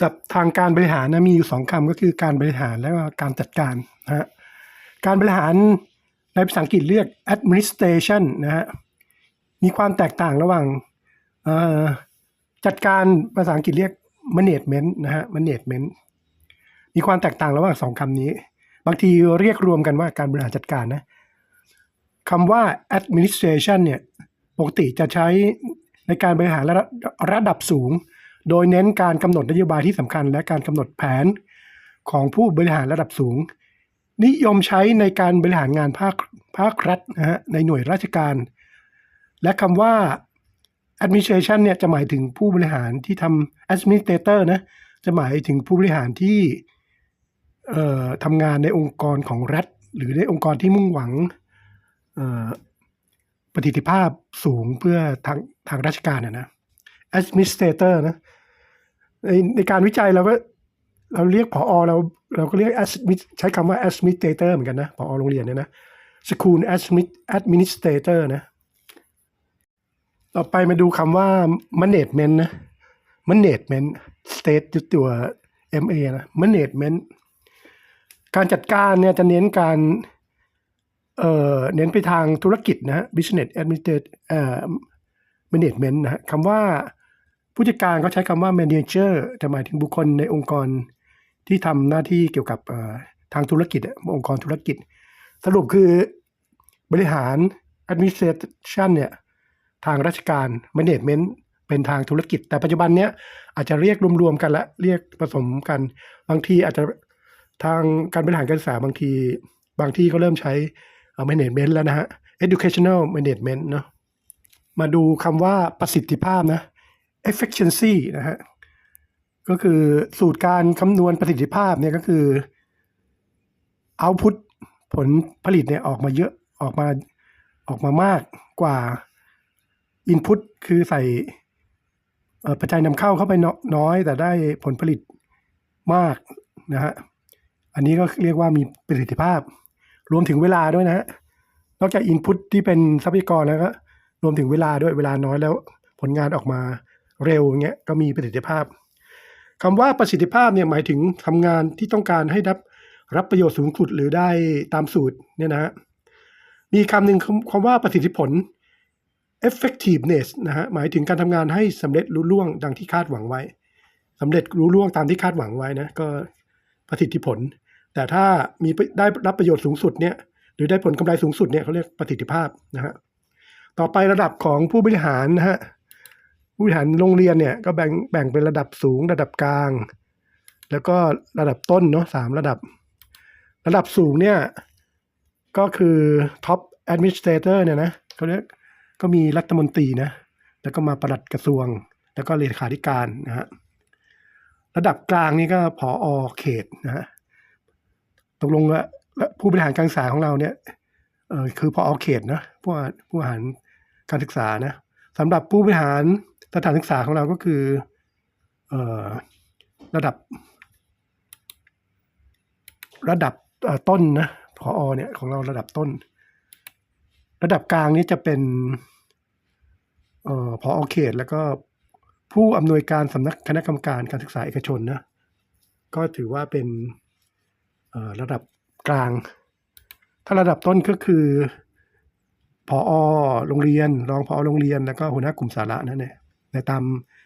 ศัพท์ทางการบริหารนะมีอยู่สองคำก็คือการบริหารและการจัดการนะฮะการบริหารในภาษาอังกฤษเรียก administration นะฮะมีความแตกต่างระหว่างจัดการภาษาอังกฤษเรียก management นะฮะ management มีความแตกต่างระหว่างสองคำนี้ บางทีเรียกรวมกันว่าการบริหารจัดการนะคำว่า administration เนี่ยปกติจะใช้ในการบริหารระระดับสูง โดยเน้นการกำหนดนโยบายที่สำคัญ และการกำหนดแผนของผู้บริหารระดับสูง นิยมใช้ในการบริหารงานภาคภาครัฐนะฮะในหน่วยราชการ และคำว่า administration เนี่ยจะหมายถึงผู้บริหารที่ทำ administrator นะจะหมายถึงผู้บริหารที่เอ่อทำงานในองค์กรของรัฐ หรือในองค์กรที่มุ่งหวังเอ่อประสิทธิภาพสูงเพื่อทางทางราชการนะนะ administrator นะในในการวิจัยเราก็เราเรียกผอเราเราก็เรียก admin- ใช้คำว่า administrator เหมือนกันนะผอโรงเรียนเนี่ยนะ school admin- administrator นะ ต่อไปมาดูคำว่า management นะ management state ตัว ma นะ management การจัดการเนี่ยจะเน้นการเอ่อเน้นไปทางธุรกิจนะ business administration เอ่อ management นะคำว่า ผู้จัดการเขาใช้คำว่า manager จะหมายถึงบุคคลในองค์กรที่ทำหน้าที่เกี่ยวกับทางธุรกิจอะองค์กรธุรกิจ สรุปคือบริหาร administration เนี่ยทางราชการ management เป็นทางธุรกิจ แต่ปัจจุบันเนี้ยอาจจะเรียกรวมๆกันละเรียกผสมกัน บางทีอาจจะทางการบริหารการศึกษาบางที บางที่ก็เริ่มใช้ management แล้วนะฮะ educational management เนาะมาดูคำว่าประสิทธิภาพนะ efficiency นะฮะก็คือสูตรการคำนวณประสิทธิภาพเนี่ยก็คือ output ผลผลิตเนี่ยออกมาเยอะออกมาออกมามากกว่า input คือใส่อ่อปัจจัยนำเข้าเข้าไปน้อยแต่ได้ผลผลิตมากนะฮะอันนี้ก็เรียกว่ามีประสิทธิภาพ รวมถึงเวลาด้วยนะฮะนอกจาก Input ที่เป็นทรัพยากรแล้วก็รวมถึงเวลาด้วยเวลาน้อยแล้วผลงานออกมา เร็วเงี้ยก็มีประสิทธิภาพคำว่าประสิทธิภาพเนี่ยหมายถึงทำงานที่ต้องการให้รับรับประโยชน์สูงสุดหรือได้ตามสูตรเนี่ยนะฮะมีคำหนึ่งคำคำว่าประสิทธิผล effectiveness นะฮะหมายถึงการทำงานให้สำเร็จรุ่ล่วงดังที่คาดหวังไว้สำเร็จรุ่ล่วงตามที่คาดหวังไว้นะก็ประสิทธิผล แต่ถ้ามีได้รับประโยชน์สูงสุดเนี่ยหรือได้ผลกำไรสูงสุดเนี่ยเขาเรียกประสิทธิภาพนะฮะต่อไประดับของผู้บริหารนะฮะ ผู้บริหารโรงเรียนเนี่ยก็แบ่งแบ่งเป็นระดับสูงระดับกลาง แล้วก็ระดับต้นเนาะสามระดับ ระดับสูงเนี่ยก็คือ top administrator เนี่ยนะเขาเรียกก็มีรัฐมนตรีนะแล้วก็มาปลัดกระทรวง แล้วก็เลขาธิการนะฮะระดับกลางนี่ก็ผออเขตนะฮะตกลงว่าผู้บริหารการศึกษาของเราเนี่ยเออคือพอเขตนะผู้ผู้บริหารการศึกษานะสำหรับผู้บริหาร สถานศึกษาของเราก็คือเอระดับ ระดับต้นนะพอเนี่ยของเราระดับต้น ระดับกลางนี่จะเป็นเอ่อพอเขตแล้วก็ผู้อำนวยการสำนักคณะกรรมการการศึกษาเอกชนนะก็ถือว่าเป็นระดับกลาง ถ้าระดับต้นก็คือพอโรงเรียน รองพอโรงเรียน แล้วก็หัวหน้ากลุ่มสาระนั่นเอง นตาม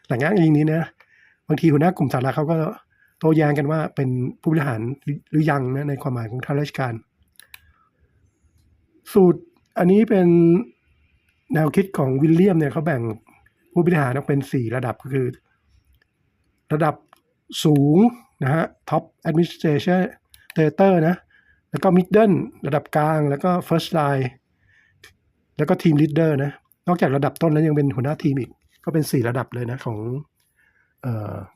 หล่งอ้างอิงนี้นะบางทีหัวหน้ากลุ่มสาระเขาก็โต้แย้งกันว่าเป็นผู้บริหารหรือยังนะในความหมายของทางราชการ สูตรอันนี้เป็นแนวคิดของวิลเลียมเนี่ยเขาแบ่งผู้บริหารออกเป็นสี่ระดับก็คือ ระดับสูงนะฮะ top administration เตเตอร์นะ แล้วก็มิดเดิลระดับกลาง แล้วก็ first line แล้วก็ทีมลีดเดอร์นะ นอกจากระดับต้นแล้วยังเป็นหัวหน้าทีมอีก ก็เป็น 4 ระดับเลยนะของ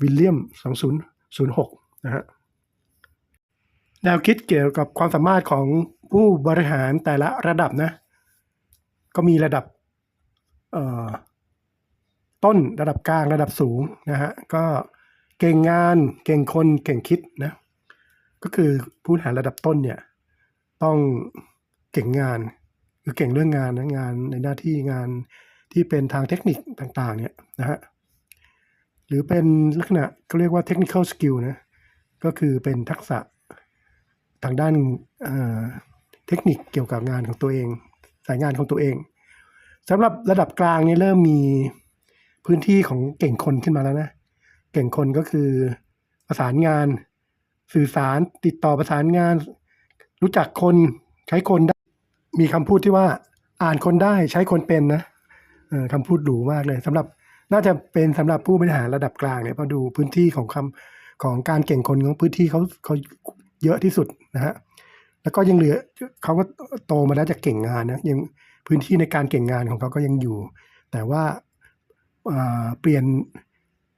วิลเลียม 2006 นะฮะแนวคิดเกี่ยวกับความสามารถของผู้บริหารแต่ละระดับนะ ก็มีระดับต้นระดับกลางระดับสูงนะฮะก็เก่งงานเก่งคนเก่งคิดนะก็คือผู้บริหารระดับต้นเนี่ยต้องเก่งงานคือเก่งเรื่องงานนะงานในหน้าที่งาน ที่เป็นทางเทคนิคต่างๆเนี่ยนะฮะหรือเป็นลักษณะเขาเรียกว่า technical skill นะก็คือเป็นทักษะทางด้านเทคนิคเกี่ยวกับงานของตัวเอง สายงานของตัวเองสำหรับระดับกลางนี่เริ่มมีพื้นที่ของเก่งคนขึ้นมาแล้วนะ เก่งคนก็คือประสานงานสื่อสารติดต่อประสานงาน รู้จักคนใช้คนได้ มีคำพูดที่ว่าอ่านคนได้ใช้คนเป็นนะ คำพูดหรูมากเลยสำหรับน่าจะเป็นสำหรับผู้บริหารระดับกลางเนี่ยเพอดูพื้นที่ของคำของการเก่งคนของพื้นที่เขาเขาเยอะที่สุดนะฮะแล้วก็ยังเหลือเขาก็โตมาแล้วจากเก่งงานนะยังพื้นที่ในการเก่งงานของเขาก็ยังอยู่ แต่ว่าอ่าเปลี่ยน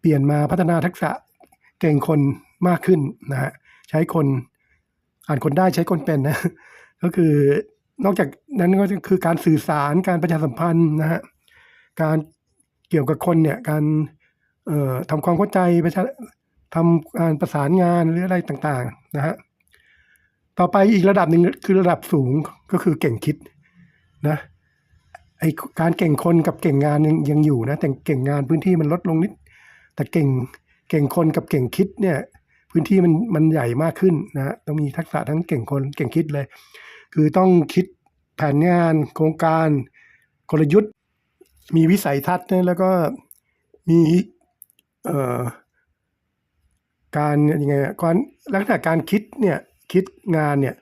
เปลี่ยนมาพัฒนาทักษะเก่งคนมากขึ้นนะฮะใช้คนอ่านคนได้ใช้คนเป็นนะ ก็คือนอกจากนั้นก็คือการสื่อสารการประชาสัมพันธ์นะฮะ การเกี่ยวกับคนเนี่ยการเอ่อทำความเข้าใจประชาทำการประสานงานหรืออะไรต่างๆนะฮะต่อไปอีกระดับหนึ่งคือระดับสูงก็คือเก่งคิดนะไอการเก่งคนกับเก่งงานยังยังอยู่นะแต่เก่งงานพื้นที่มันลดลงนิด แต่เก่งเก่งคนกับเก่งคิดเนี่ยพื้นที่มันมันใหญ่มากขึ้นนะฮะต้องมีทักษะทั้งเก่งคนเก่งคิดเลย คือต้องคิดแผนงานโครงการกลยุทธ์ มีวิสัยทัศน์นะแล้วก็มีการยังไงการลักษณะการคิดเนี่ยคิดงานเนี่ย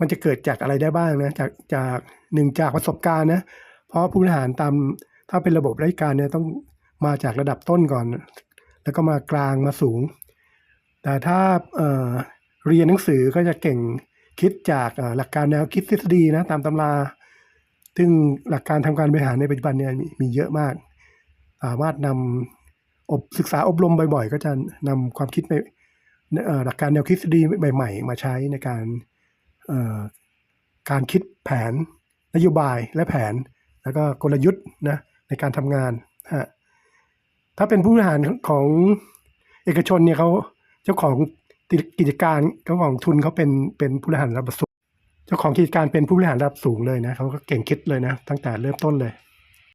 มันจะเกิดจากอะไรได้บ้างนะจากจากหนึ่งจากประสบการณ์นะเพราะผู้บริหารตามถ้าเป็นระบบราชการเนี่ยต้องมาจากระดับต้นก่อน แล้วก็มากลางมาสูง แต่ถ้าเเรียนหนังสือก็จะเก่งคิดจากหลักการแนวคิดทฤษฎีนะตามตำรา ซึ่งหลักการทำการบริหารในปัจจุบันเนี่ยมีเยอะมาก สามารถนำอบศึกษาอบรมบ่อยๆ ก็จะนำความคิดในหลักการแนวคิดทฤษฎีใหม่ๆ มาใช้ในการการคิดแผนนโยบายและแผน แล้วก็กลยุทธ์นะในการทำงานฮะถ้าเป็นผู้บริหารของเอกชนเนี่ยเขาเจ้าของกิจการเจ้าของทุนเขาเป็นเป็นผู้บริหารระดับสูง เจ้าของกิจการเป็นผู้บริหารระดับสูงเลยนะเขาก็เก่งคิดเลยนะ ตั้งแต่เริ่มต้นเลย